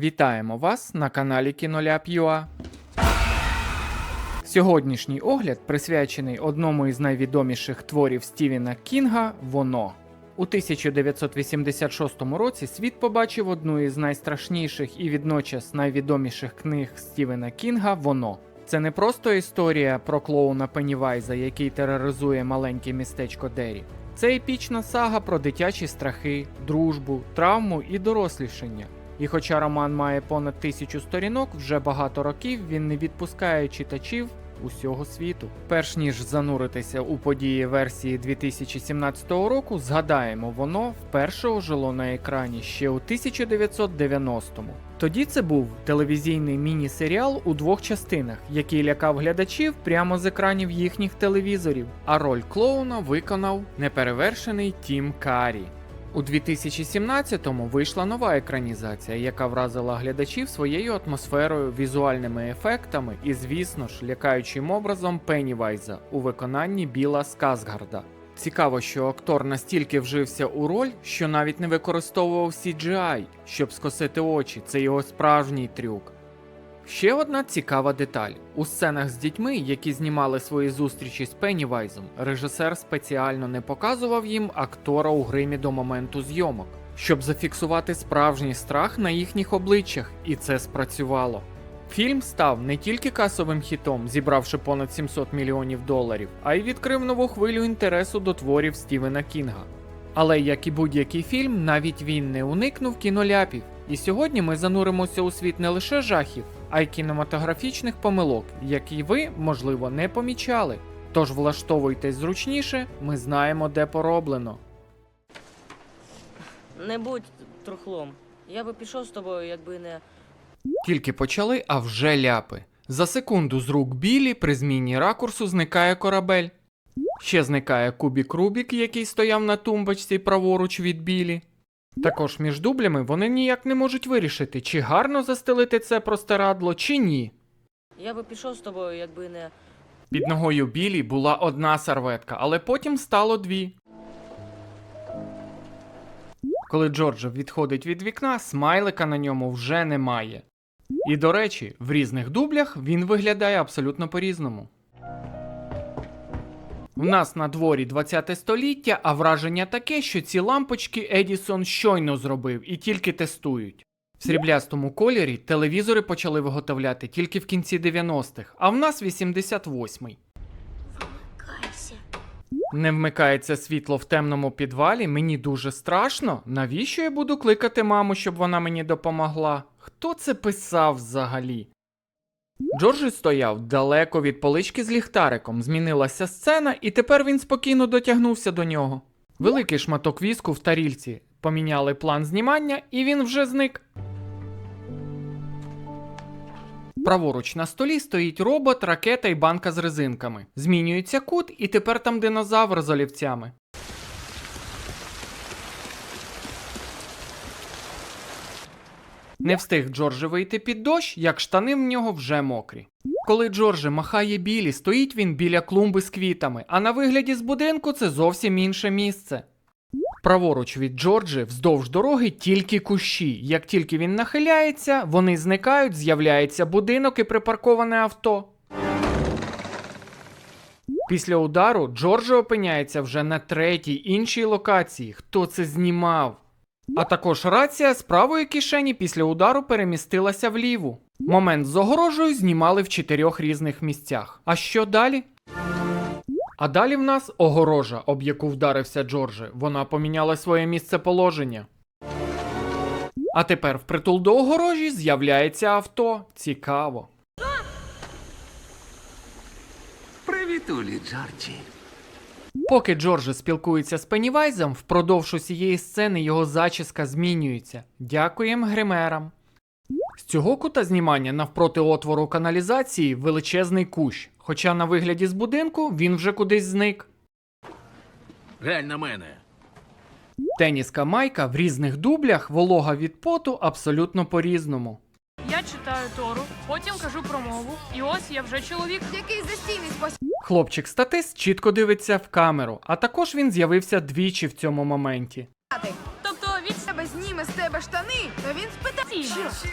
Вітаємо вас на каналі Кіноляп.ua. Сьогоднішній огляд присвячений одному із найвідоміших творів Стівена Кінга Воно. У 1986 році світ побачив одну із найстрашніших і відночас найвідоміших книг Стівена Кінга Воно. Це не просто історія про клоуна Пеннівайза, який тероризує маленьке містечко Дері. Це епічна сага про дитячі страхи, дружбу, травму і дорослішання. І хоча роман має понад тисячу сторінок, вже багато років він не відпускає читачів усього світу. Перш ніж зануритися у події версії 2017 року, згадаємо, воно вперше ожило на екрані ще у 1990-му. Тоді це був телевізійний міні-серіал у двох частинах, який лякав глядачів прямо з екранів їхніх телевізорів. А роль клоуна виконав неперевершений Тім Карі. У 2017-му вийшла нова екранізація, яка вразила глядачів своєю атмосферою, візуальними ефектами і, звісно ж, лякаючим образом Пеннівайза у виконанні Біла Сказгарда. Цікаво, що актор настільки вжився у роль, що навіть не використовував CGI, щоб скосити очі. Це його справжній трюк. Ще одна цікава деталь: у сценах з дітьми, які знімали свої зустрічі з Пеннівайзом, режисер спеціально не показував їм актора у гримі до моменту зйомок, щоб зафіксувати справжній страх на їхніх обличчях, і це спрацювало. Фільм став не тільки касовим хітом, зібравши понад 700 мільйонів доларів, а й відкрив нову хвилю інтересу до творів Стівена Кінга. Але як і будь-який фільм, навіть він не уникнув кіноляпів. І сьогодні ми зануримося у світ не лише жахів, а й кінематографічних помилок, які ви, можливо, не помічали. Тож влаштовуйтесь зручніше, ми знаємо, де пороблено. Не будь трухлом. Я би пішов з тобою, якби не. Тільки почали, а вже ляпи. За секунду з рук білі при зміні ракурсу зникає корабель. Ще зникає кубік Рубік, який стояв на тумбочці праворуч від білі. Також між дублями вони ніяк не можуть вирішити, чи гарно застелити це простирадло, чи ні. Я би пішов з тобою, якби не. Під ногою білі була одна серветка, але потім стало дві. Коли Джорджа відходить від вікна, смайлика на ньому вже немає. І до речі, в різних дублях він виглядає абсолютно по-різному. В нас на дворі 20 століття, а враження таке, що ці лампочки Едісон щойно зробив і тільки тестують. В сріблястому кольорі телевізори почали виготовляти тільки в кінці 90-х, а в нас 88-й. Кайся. Не вмикається світло в темному підвалі, мені дуже страшно. Навіщо я буду кликати маму, щоб вона мені допомогла? Хто це писав взагалі? Джорджі стояв далеко від полички з ліхтариком, змінилася сцена, і тепер він спокійно дотягнувся до нього. Великий шматок віску в тарільці. Поміняли план знімання, і він вже зник. Праворуч на столі стоїть робот, ракета і банка з резинками. Змінюється кут, і тепер там динозавр з олівцями. Не встиг Джорджі вийти під дощ, як штани в нього вже мокрі. Коли Джорджі махає білі, стоїть він біля клумби з квітами, а на вигляді з будинку це зовсім інше місце. Праворуч від Джорджі вздовж дороги тільки кущі. Як тільки він нахиляється, вони зникають, з'являється будинок і припарковане авто. Після удару Джорджі опиняється вже на третій іншій локації. Хто це знімав? А також рація з правої кишені після удару перемістилася в ліву. Момент з огорожею знімали в чотирьох різних місцях. А що далі? А далі в нас огорожа, об яку вдарився Джорджі. Вона поміняла своє місце положення. А тепер впритул до огорожі з'являється авто. Цікаво. Привітулі, Джорджі. Поки Джорджі спілкується з Пеннівайзом, впродовж усієї сцени його зачіска змінюється. Дякуємо гримерам. З цього кута знімання навпроти отвору каналізації величезний кущ, хоча на вигляді з будинку він вже кудись зник. Глянь на мене. Теніска майка в різних дублях, волога від поту абсолютно по-різному. Я читаю Тору, потім кажу промову, і ось я вже чоловік. Який застійний спосіб. Хлопчик-статист чітко дивиться в камеру, а також він з'явився двічі в цьому моменті. Тобто від Тебе зніме з тебе штани, то він спитає. Що?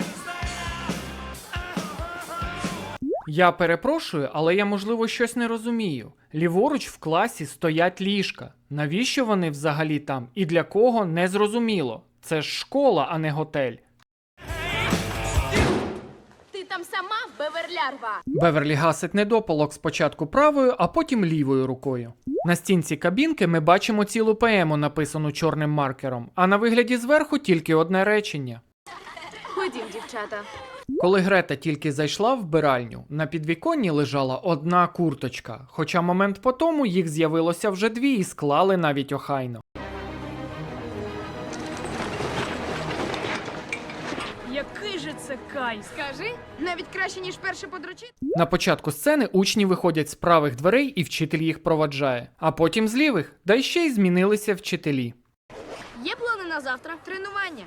Я перепрошую, але я, можливо, щось не розумію. Ліворуч в класі стоять ліжка. Навіщо вони взагалі там? І для кого не зрозуміло. Це ж школа, а не готель. Там сама беверлярва. Беверлі гасить недопалок спочатку правою, а потім лівою рукою. На стінці кабінки ми бачимо цілу поему, написану чорним маркером, а на вигляді зверху тільки одне речення. Ходім, дівчата. Коли Грета тільки зайшла в вбиральню, на підвіконні лежала одна курточка, хоча момент по тому їх з'явилося вже дві і склали навіть охайно. Який же це кайф? Скажи, навіть краще, ніж перше подручити. На початку сцени учні виходять з правих дверей і вчитель їх проваджає, а потім з лівих, да й ще й змінилися вчителі. Є плани на завтра? Тренування.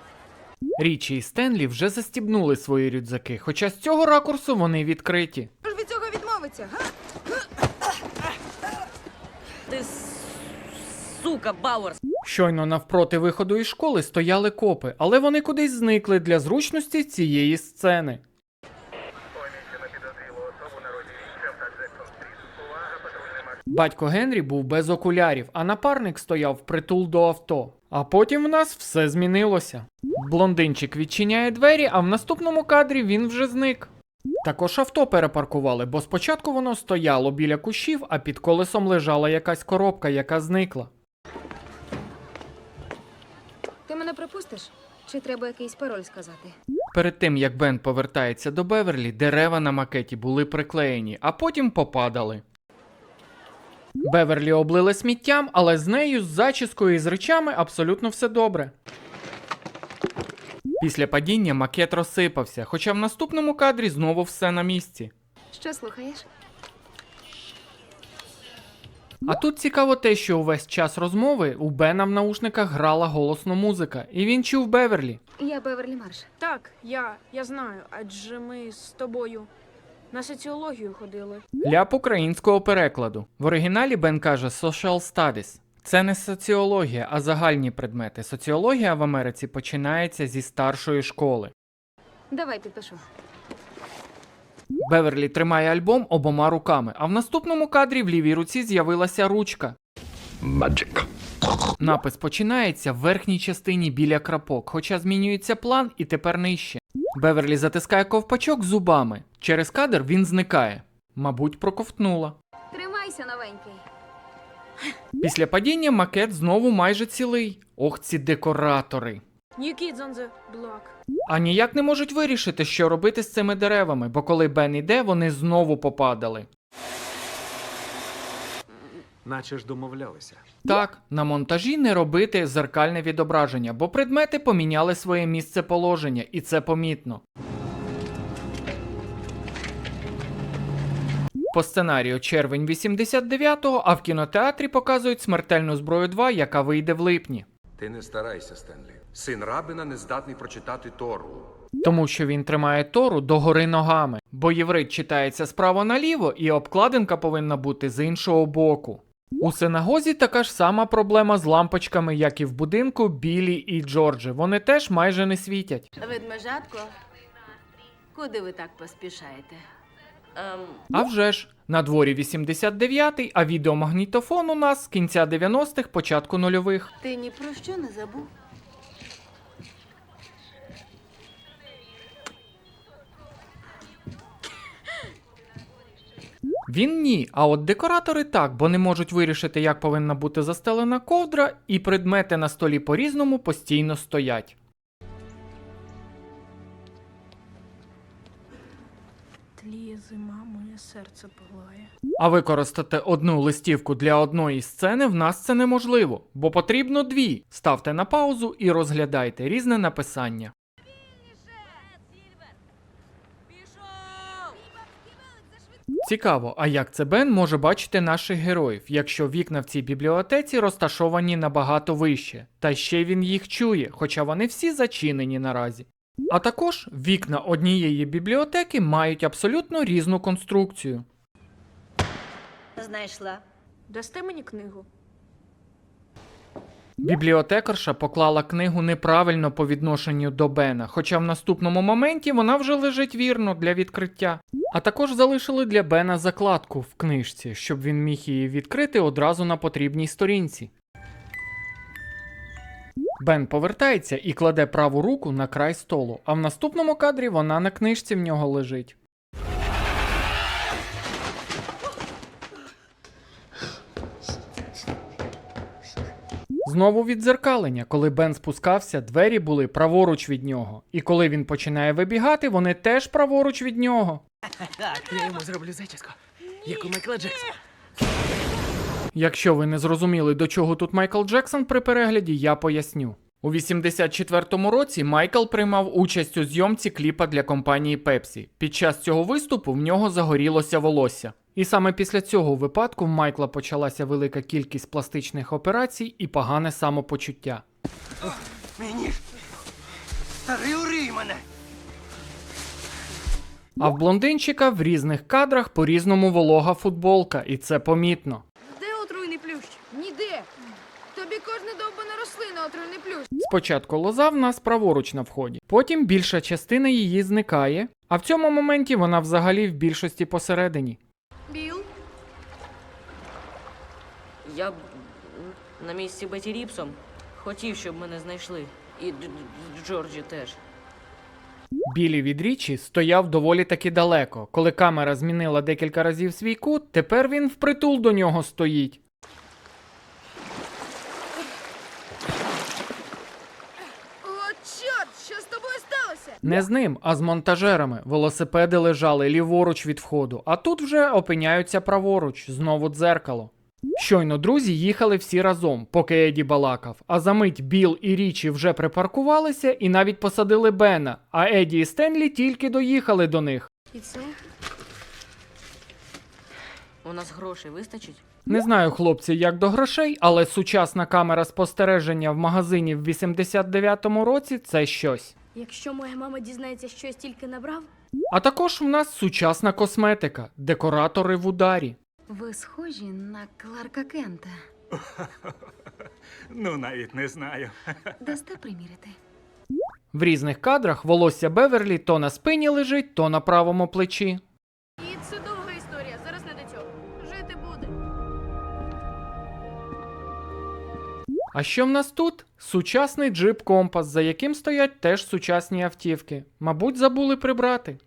Річі і Стенлі вже застібнули свої рюкзаки, хоча з цього ракурсу вони відкриті. Тож від цього відмовиться, га? Сука, Бауерс. Щойно навпроти виходу із школи стояли копи, але вони кудись зникли для зручності цієї сцени. Батько Генрі був без окулярів, а напарник стояв впритул до авто. А потім в нас все змінилося. Блондинчик відчиняє двері, а в наступному кадрі він вже зник. Також авто перепаркували, бо спочатку воно стояло біля кущів, а під колесом лежала якась коробка, яка зникла. Мене пропустиш? Чи треба якийсь пароль сказати? Перед тим як Бен повертається до Беверлі, дерева на макеті були приклеєні, а потім попадали. Беверлі облили сміттям, але з нею, з зачіскою і з речами абсолютно все добре. Після падіння макет розсипався, хоча в наступному кадрі знову все на місці. Що слухаєш? А тут цікаво те, що увесь час розмови у Бена в наушниках грала голосно музика, і він чув Беверлі. Я Беверлі Марш. Так, я, я знаю, адже ми з тобою на соціологію ходили. Ляп українського перекладу. В оригіналі Бен каже Social Studies. Це не соціологія, а загальні предмети. Соціологія в Америці починається зі старшої школи. Давай підпишу. Беверлі тримає альбом обома руками, а в наступному кадрі в лівій руці з'явилася ручка. Magic. Напис починається в верхній частині біля крапок, хоча змінюється план і тепер нижче. Беверлі затискає ковпачок зубами. Через кадр він зникає. Мабуть, проковтнула. Тримайся, новенький. Після падіння макет знову майже цілий. Ох, ці декоратори. New Kids on the Block. А ніяк не можуть вирішити, що робити з цими деревами, бо коли Бен іде, вони знову попадали. Наче ж домовлялися. Так, на монтажі не робити зеркальне відображення, бо предмети поміняли своє місце положення, і це помітно. По сценарію червень 89-го, а в кінотеатрі показують смертельну зброю 2, яка вийде в липні. Ти не старайся, Стенлі. Син рабина не здатний прочитати Тору. Тому що він тримає Тору догори ногами, бо єврит читається справа наліво, і обкладинка повинна бути з іншого боку. У синагозі така ж сама проблема з лампочками, як і в будинку Білі і Джорджі. Вони теж майже не світять. Ведмежатко, куди ви так поспішаєте? Ем, А вже ж, на дворі 89-й, а відеомагнітофон у нас з кінця 90-х, початку нульових. Ти ні про що не забув? Він ні, а от декоратори так, бо не можуть вирішити, як повинна бути застелена ковдра, і предмети на столі по-різному постійно стоять. Тліє зима, моє серце палає. А використати одну листівку для одної сцени в нас це неможливо, бо потрібно дві. Ставте на паузу і розглядайте різне написання. Цікаво, а як це Бен може бачити наших героїв, якщо вікна в цій бібліотеці розташовані набагато вище, та ще він їх чує, хоча вони всі зачинені наразі. А також вікна однієї бібліотеки мають абсолютно різну конструкцію. Знайшла. Дасте мені книгу? Бібліотекарша поклала книгу неправильно по відношенню до Бена, хоча в наступному моменті вона вже лежить вірно для відкриття. А також залишили для Бена закладку в книжці, щоб він міг її відкрити одразу на потрібній сторінці. Бен повертається і кладе праву руку на край столу, а в наступному кадрі вона на книжці в нього лежить. Знову віддзеркалення. Коли Бен спускався, двері були праворуч від нього. І коли він починає вибігати, вони теж праворуч від нього. Так, я йому зроблю зачіску, як у Майкла Джексона. Якщо ви не зрозуміли, до чого тут Майкл Джексон при перегляді, я поясню. У 84-му році Майкл приймав участь у зйомці кліпа для компанії Pepsi. Під час цього виступу в нього загорілося волосся. І саме після цього випадку в Майкла почалася велика кількість пластичних операцій і погане самопочуття. Мені ж старий урій мене. А в блондинчика в різних кадрах по-різному волога футболка, і це помітно. Де отруйний плющ? Ніде. Тобі кожна довбана рослина отруйний плющ. Спочатку лоза в нас праворуч на вході, потім більша частина її зникає, а в цьому моменті вона взагалі в більшості посередині. Я б на місці Беті Ріпсом хотів, щоб мене знайшли. І Дж- Дж- Джорджі теж. Білі від річі стояв доволі таки далеко. Коли камера змінила декілька разів свій кут, тепер він впритул до нього стоїть. О, чорт, що з тобою сталося? Не з ним, а з монтажерами. Велосипеди лежали ліворуч від входу, а тут вже опиняються праворуч, знову дзеркало. Щойно друзі їхали всі разом, поки Еді балакав. А за мить Біл і Річі вже припаркувалися і навіть посадили Бена, а Еді і Стенлі тільки доїхали до них. І це? У нас грошей вистачить? Не знаю, хлопці, як до грошей, але сучасна камера спостереження в магазині в 89-му році це щось. Якщо моя мама дізнається, що я стільки набрав, А також в нас сучасна косметика, декоратори в ударі. Ви схожі на Кларка Кента. Ну, навіть не знаю. Дасте приміряти. В різних кадрах волосся Беверлі то на спині лежить, то на правому плечі. і це довга історія. Зараз не до цього. Жити буде. А що в нас тут? Сучасний джип компас, за яким стоять теж сучасні автівки. Мабуть, забули прибрати.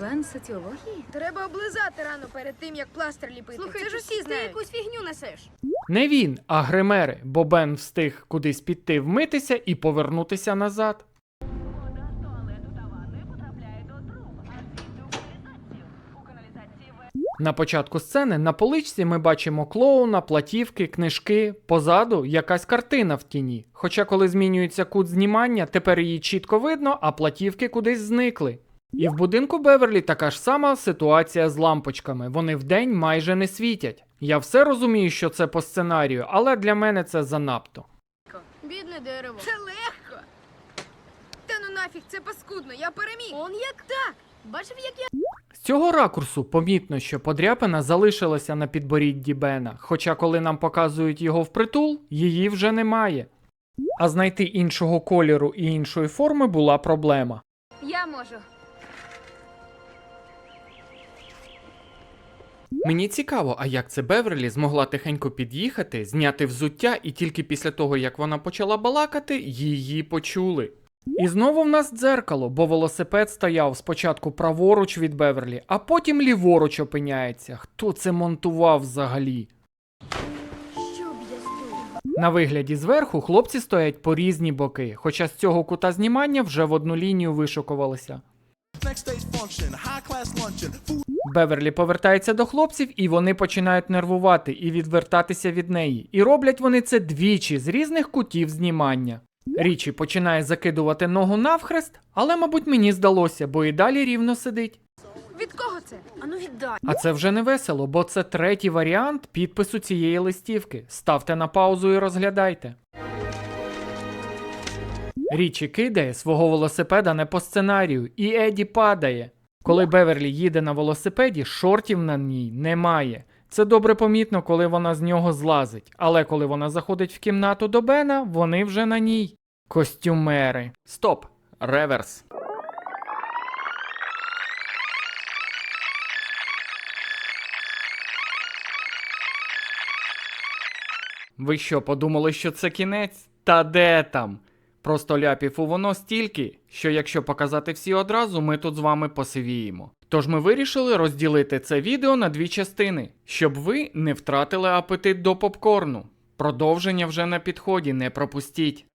Бен соціології? Треба облизати рану перед тим, як пластир ліпити. Слухай, це ж усі ти якусь фігню несеш. Не він, а гримери, бо Бен встиг кудись піти вмитися і повернутися назад. На початку сцени на поличці ми бачимо клоуна, платівки, книжки, позаду якась картина в тіні. Хоча, коли змінюється кут знімання, тепер її чітко видно, а платівки кудись зникли. І в будинку Беверлі така ж сама ситуація з лампочками. Вони вдень майже не світять. Я все розумію, що це по сценарію, але для мене це занадто. Бідне дерево. Це легко. Та ну нафіг, це паскудно, я переміг. Он як? Так. Бачив, як я. З цього ракурсу помітно, що подряпина залишилася на підборідді Бена, хоча коли нам показують його впритул, її вже немає. А знайти іншого кольору і іншої форми була проблема. Я можу. Мені цікаво, а як це Беверлі змогла тихенько під'їхати, зняти взуття, і тільки після того, як вона почала балакати, її почули. І знову в нас дзеркало, бо велосипед стояв спочатку праворуч від Беверлі, а потім ліворуч опиняється. Хто це монтував взагалі? На вигляді зверху хлопці стоять по різні боки, хоча з цього кута знімання вже в одну лінію вишукувалися. Беверлі повертається до хлопців, і вони починають нервувати і відвертатися від неї. І роблять вони це двічі з різних кутів знімання. Річі починає закидувати ногу навхрест, але, мабуть, мені здалося, бо і далі рівно сидить. Від кого це? Ану віддай. А це вже не весело, бо це третій варіант підпису цієї листівки. Ставте на паузу і розглядайте. Річі кидає свого велосипеда не по сценарію, і Еді падає. Коли Беверлі їде на велосипеді, шортів на ній немає. Це добре помітно, коли вона з нього злазить, але коли вона заходить в кімнату до Бена, вони вже на ній. Костюмери. Стоп! Реверс. Ви що, подумали, що це кінець? Та де там? Просто ляпів у воно стільки, що якщо показати всі одразу, ми тут з вами посивіємо. Тож ми вирішили розділити це відео на дві частини, щоб ви не втратили апетит до попкорну. Продовження вже на підході, не пропустіть.